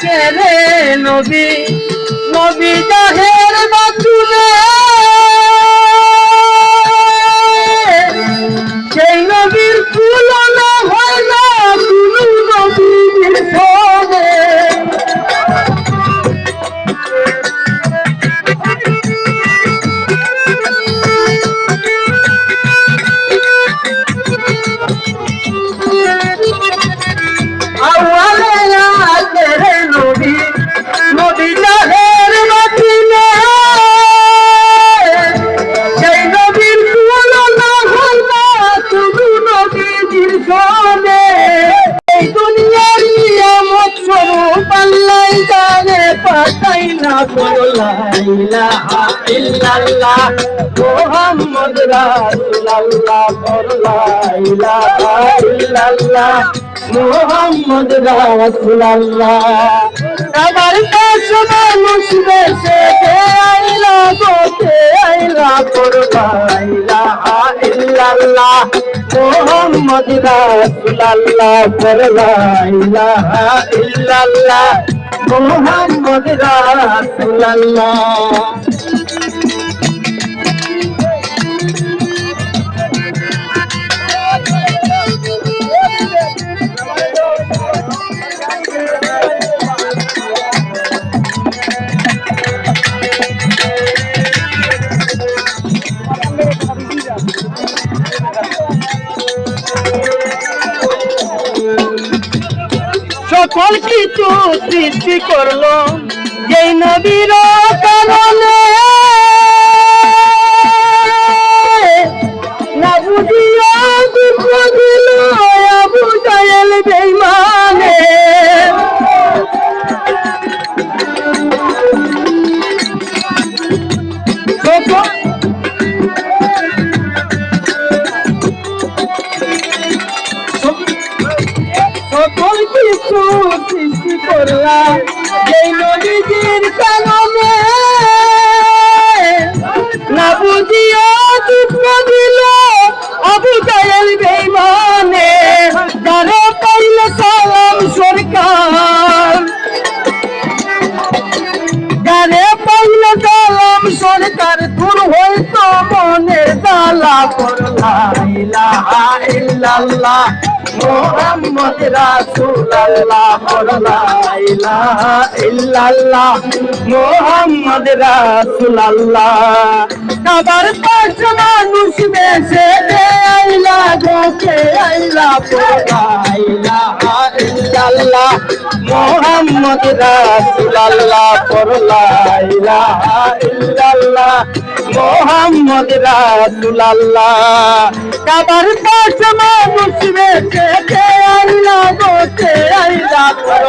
কেরে নবী। নবী জাহের বাতুলে আল্লাহ জানে পাতাই না ইল্লাল্লাহ মুহাম্মদ রাসূলুল্লাহ করলাইলা ইল্লাল্লাহ মোহাম্মদ রাসূলুল্লাহ। আমার দেশ মানুষ দেশে আইলা গোতে আইলা করবাইলা ইল্লাল্লাহ মোহাম্মদ রাসূলুল্লাহ করবাইলা ইল্লাল্লাহ মোহাম্মদ রাসূলুল্লাহ সকল কিছু সৃষ্টি করল। যেই নবীর কারণে না বুঝিয়া দুঃখ দিল আবু কিছু সৃষ্টি করলাম এই নদীজির কারণে না বুঝিয়া জ্বালা করলা, ইলাহা মোহাম্মদ রাসূলুল্লাহ করলা, ইলাহা মোহাম্মদ রাসূলুল্লাহ। কাবার পাশ মানুষ আইলা গোকে আইলা ইলাহা ইল্লাল্লাহ মোহাম্মদ রাসুলাল্লাহ করলা ইলাহা ইল্লাল্লাহ মোহাম্মদ রাসূলুল্লাহ। কাবার পাশ মানুষ বেশে আইলা